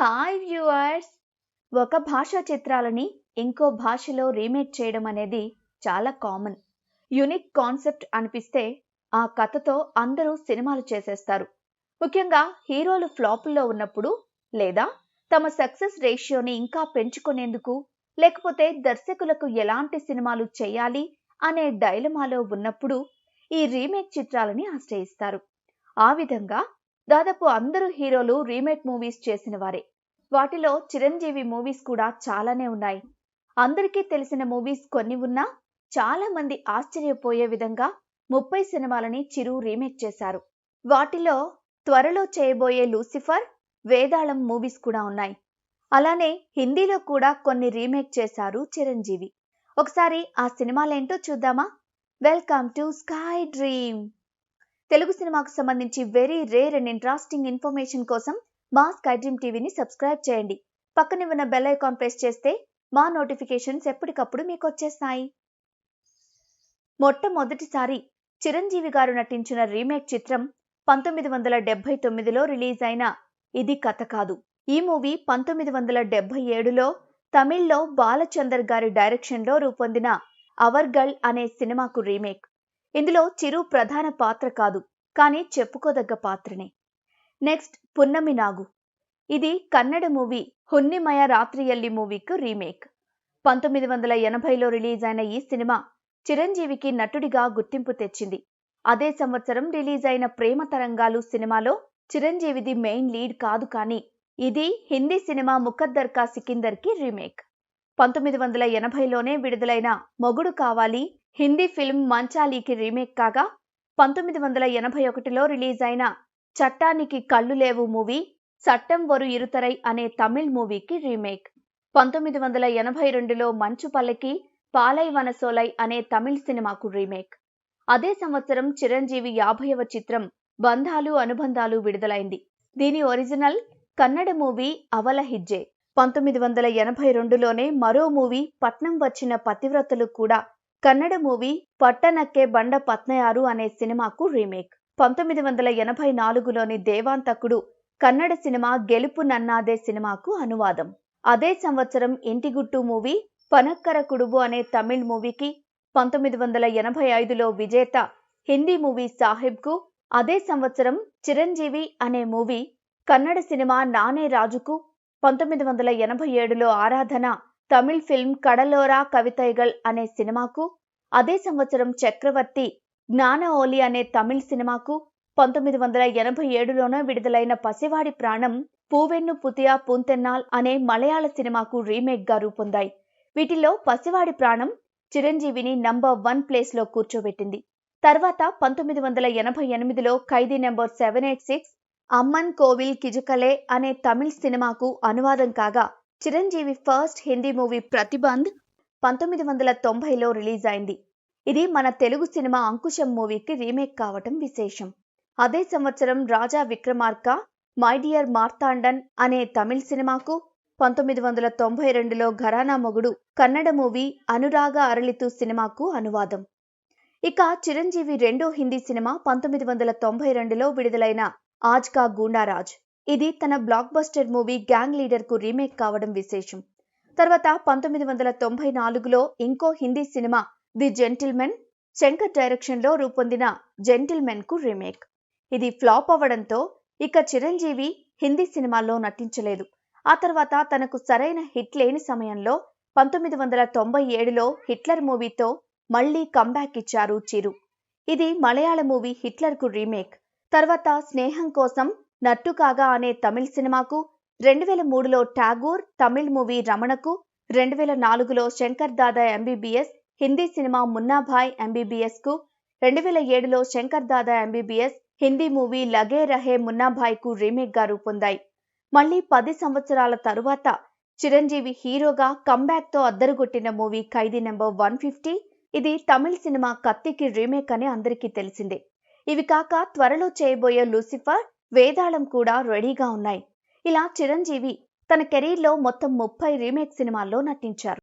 Hi viewers! ఒక భాషా చిత్రాలని ఇంకో భాషలో రీమేక్ చేయడం అనేది చాలా కామన్. యునిక్ కాన్సెప్ట్ అనిపిస్తే ఆ కథతో అందరూ సినిమాలు చేసేస్తారు. ముఖ్యంగా హీరోలు ఫ్లాపుల్లో ఉన్నప్పుడు లేదా తమ సక్సెస్ రేషియోని ఇంకా పెంచుకునేందుకు లేకపోతే దర్శకులకు ఎలాంటి సినిమాలు చేయాలి అనే డైలమాలో ఉన్నప్పుడు ఈ రీమేక్ చిత్రాలని ఆశ్రయిస్తారు. ఆ విధంగా దాదాపు అందరూ హీరోలు రీమేక్ మూవీస్ చేసిన వారే వాటిలో చిరంజీవి మూవీస్ కూడా చాలానే ఉన్నాయి. అందరికీ తెలిసిన మూవీస్ కొన్ని ఉన్నా చాలా మంది ఆశ్చర్యపోయే విధంగా ముప్పై సినిమాలని చిరు రీమేక్ చేశారు. వాటిలో త్వరలో చేయబోయే లూసిఫర్ వేదాళం మూవీస్ కూడా ఉన్నాయి. అలానే హిందీలో కూడా కొన్ని రీమేక్ చేశారు చిరంజీవి. ఒకసారి ఆ సినిమాలేంటో చూద్దామా? Welcome to sky dream. Telugu సినిమాకు సంబంధించి very rare and interesting information కోసం మా స్కై డ్రీమ్ టీవీని సబ్స్క్రైబ్ చేయండి. పక్కనే ఉన్న బెల్ ఐకాన్ ప్రెస్ చేస్తే మా నోటిఫికేషన్స్ ఎప్పటికప్పుడు మీకు వచ్చేస్తాయి మొట్టమొదటిసారి చిరంజీవి గారు నటించిన రీమేక్ చిత్రం పంతొమ్మిది వందల డెబ్బై తొమ్మిదిలో రిలీజ్ అయిన ఇది కథ కాదు. ఈ మూవీ పంతొమ్మిది వందల డెబ్బై ఏడులో తమిళ్ళో బాలచందర్ గారి డైరెక్షన్లో రూపొందిన అవర్ గర్ల్ అనే సినిమాకు రీమేక్. ఇందులో చిరు ప్రధాన పాత్ర కాదు కానీ చెప్పుకోదగ్గ పాత్రనే. నెక్స్ట్ పున్నమి నాగు. ఇది కన్నడ మూవీ హున్నిమయ రాత్రియల్లి మూవీకు రీమేక్. పంతొమ్మిది వందల ఎనభైలో రిలీజ్ అయిన ఈ సినిమా చిరంజీవికి నటుడిగా గుర్తింపు తెచ్చింది. అదే సంవత్సరం రిలీజ్ అయిన ప్రేమ తరంగాలు సినిమాలో చిరంజీవిది మెయిన్ లీడ్ కాదు కానీ ఇది హిందీ సినిమా ముఖద్దర్ కా సికిందర్కి రీమేక్. పంతొమ్మిది వందల ఎనభైలోనే విడుదలైన మొగుడు కావాలి హిందీ ఫిల్మ్ మంచాలీకి రీమేక్ కాగా పంతొమ్మిది వందల ఎనభై ఒకటిలో రిలీజ్ అయిన చట్టానికి కళ్ళు లేవు మూవీ చట్టం వరు ఇరుతరై అనే తమిళ్ మూవీకి రీమేక్. పంతొమ్మిది వందల ఎనభై రెండులో మంచు పల్లకి పాలై వనసోలై అనే తమిళ్ సినిమాకు రీమేక్. అదే సంవత్సరం చిరంజీవి యాభైవ చిత్రం బంధాలు అనుబంధాలు విడుదలైంది. దీని ఒరిజినల్ కన్నడ మూవీ అవల హిజ్జే. పంతొమ్మిది వందల ఎనభై రెండులోనే మరో మూవీ పట్నం వచ్చిన పతివ్రతలు కూడా కన్నడ మూవీ పట్టనక్కే బండ పత్నయారు అనే సినిమాకు రీమేక్. పంతొమ్మిది వందల ఎనభై నాలుగులోని దేవాంతకుడు కన్నడ సినిమా గెలుపు నన్నాదే సినిమాకు అనువాదం. అదే సంవత్సరం ఇంటిగుట్టు మూవీ పనక్కర కుడుబు అనే తమిళ్ మూవీకి పంతొమ్మిది వందల ఎనభై ఐదులో విజేత హిందీ మూవీ సాహిబ్కు అదే సంవత్సరం చిరంజీవి అనే మూవీ కన్నడ సినిమా నానే రాజుకు పంతొమ్మిది వందల ఎనభై ఏడులో ఆరాధన తమిళ్ ఫిల్మ్ కడలోరా కవితైగల్ అనే సినిమాకు అదే సంవత్సరం చక్రవర్తి జ్ఞాన ఓలి అనే తమిళ్ సినిమాకు పంతొమ్మిది వందల ఎనభై ఏడులోనే విడుదలైన పసివాడి ప్రాణం పూవెన్ను పుతియా పూంతెన్నాల్ అనే మలయాళ సినిమాకు రీమేక్గా రూపొందాయి. వీటిలో పసివాడి ప్రాణం చిరంజీవిని నంబర్ వన్ ప్లేస్లో కూర్చోబెట్టింది. తర్వాత పంతొమ్మిది వందల ఎనభై ఎనిమిదిలో Khaidi number seven eight six Amman Kovil Kizhakale అనే తమిళ్ సినిమాకు అనువాదం కాగా చిరంజీవి ఫస్ట్ హిందీ మూవీ ప్రతిబంధ్ పంతొమ్మిది వందల తొంభైలో రిలీజ్ అయింది ఇది మన తెలుగు సినిమా అంకుశం మూవీకి రీమేక్ కావటం విశేషం. అదే సంవత్సరం రాజా విక్రమార్క మై డియర్ మార్తాండన్ అనే తమిళ్ సినిమాకు పంతొమ్మిది వందల తొంభై రెండులో ఘరానా మొగుడు కన్నడ మూవీ అనురాగ అరళితు సినిమాకు అనువాదం. ఇక చిరంజీవి రెండో హిందీ సినిమా పంతొమ్మిది వందల తొంభై రెండులో విడుదలైన ఆజ్ కా గూండారాజ్ ఇది తన బ్లాక్ బస్టర్ మూవీ గ్యాంగ్ లీడర్కు రీమేక్ కావడం విశేషం. తర్వాత పంతొమ్మిది వందల తొంభై నాలుగులో ఇంకో Hindi cinema the gentleman Shankar డైరెక్షన్లో రూపొందిన జెంటిల్మెన్కు రీమేక్. ఇది ఫ్లాప్ అవ్వడంతో ఇక చిరంజీవి హిందీ సినిమాల్లో నటించలేదు. ఆ తర్వాత తనకు సరైన హిట్ లేని సమయంలో పంతొమ్మిది వందల తొంభై ఏడులో హిట్లర్ మూవీతో మళ్ళీ కంబ్యాక్ ఇచ్చారు చిరు. ఇది మలయాళ మూవీ హిట్లర్కు రీమేక్. తర్వాత స్నేహం కోసం నట్టు కాగా అనే తమిళ్ సినిమాకు రెండు వేల మూడులో ఠాగూర్ తమిళ్ మూవీ రమణకు రెండు వేల నాలుగులో శంకర్ దాదా ఎంబీబీఎస్ హిందీ సినిమా మున్నాభాయ్ ఎంబీబీఎస్కు రెండు వేల ఏడులో శంకర్ దాదా ఎంబీబీఎస్ హిందీ మూవీ లగే రహే మున్నాభాయ్కు రీమేక్గా రూపొందాయి. మళ్ళీ పది సంవత్సరాల తరువాత చిరంజీవి హీరోగా కంబ్యాక్తో అద్దరుగొట్టిన movie Khaidi number one fifty ఇది తమిళ్ సినిమా కత్తికి రీమేక్ అని అందరికీ తెలిసిందే. ఇవి కాక త్వరలో చేయబోయే లూసిఫర్ వేదాళం కూడా రెడీగా ఉన్నాయి. ఇలా చిరంజీవి తన కెరీర్లో మొత్తం ముప్పై రీమేక్ సినిమాల్లో నటించారు.